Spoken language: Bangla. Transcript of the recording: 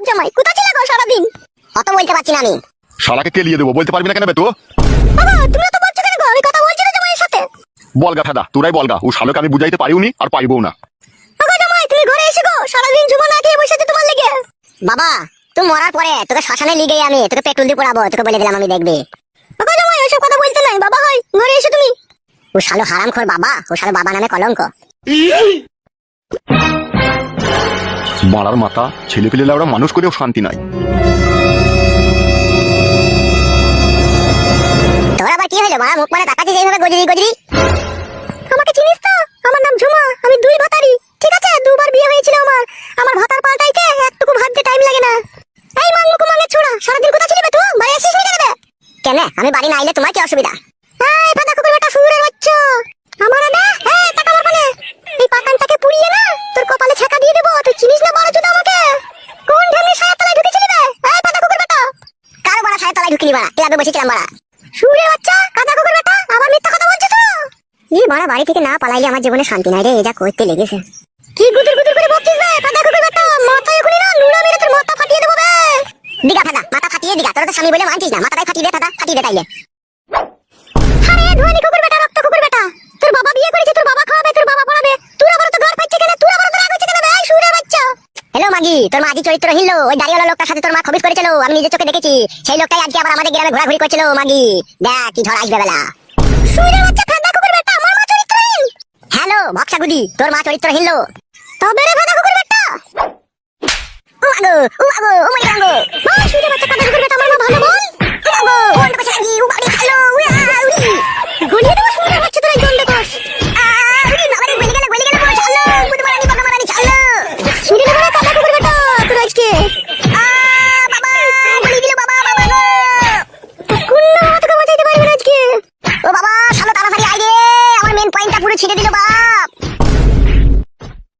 বাপ জামাই কোথা ছিল গো সারাদিন? অত বলতে পারছি না আমি। শালাকে কেলিয়ে দেবো বলতে পারবি না কেন বে তো? বাবা তুমি তো বলছো কেন গো? আমি কথা বলছি না জামাইয়ের সাথে। বলগা ফেদা তোরাই বলগা ও শালোকে আমি বুঝাইতে পারিওনি আর পাইবও না। বাবা জামাই তুমি ঘরে এসে গো সারাদিন ঝুমো না খেয়ে বসে আছি তোমার লেগে। বাবা তুই মরার পরে তোকে শ্মশানে লিগে আমি তোকে পেট্রোল দিয়ে পড়াবো তোকে বলে দিলাম আমি দেখবি। বাবা জামাই ওইসব কথা বলতে নাই বাবা হয় ঘরে এসে তুমি। ও শালো হারাম খোর বাবা ও শালো বাবা নামে কলঙ্ক। মারার মাথা ছেলে পেলে ওরা মানুষ করেও শান্তি নাই। মানে তো? আমার নাম আমি দুই ভাতারি। ঠিক আছে? দুবার বিয়ে হয়েছিল আমার। আমার ভাতার টাইম লাগে নি। কেন আমি বাড়ি না আইলে তোমার কি অসুবিধা এই পাতা কুকুর বেটা শুয়োরের বাচ্চা আমার না এই টাকা মার পানে এই পাতানটাকে পুড়িয়ে না তোর কপালে ছাকা দিয়ে দেবো তুই চিনিস না বড় চুদা আমাকে কোন ঢেমনি সায়া তলায় ঢুকেছিলি বে এই পাতা কুকুর বেটা বাড়া ঢুকিনি বাড়া। ক্লাবে বসেছিলাম বাড়া। শুয়োরের বাচ্চা, কাদা কুকুর বেটা, আবার মিথ্যা কথা বলছো তো? এই বাড়া, বাড়ি থেকে না পালাইলে আমার জীবনে শান্তি নাই রে এটা করতে লেগেছে। কি গুদুর গুদুর করে বকছিস রে, কাদা কুকুর বেটা মাথায় এখনই না নুড়া মেরে তোর মাথা ফাটিয়ে দেবো বে। দিগা ফাটা মাথা ফাটিয়ে দিগা, তোর তো স্বামী বলে মানছিস না, মাথাটাই ফাটিয়ে দে, ফাদা, ফাটিয়ে দে তাইলে। মাগি তোর মা আদি চরিত্রহীন ওই দাড়িওয়ালা লোকটার সাথে তোর মা খবিস করেছিল আমি নিজের চোখে দেখেছি। সেই লোকটাই আজকে আবার আমাদের গ্রামে ঘোরাঘুরি করছিল মাগি। দেখ কি ঝড় আসবে বেলা। হ্যালো ভক্সাগুদি তোর মা চরিত্রহীন হিলো তবে রে ফেদা কুকুর বেটা। ও আগো ও আগো ও মাই গাঙ্গো মা শুয়োরের বাচ্চা কাঁদা কুকুর বেটা পুরো ছিঁড়ে দিল বাপ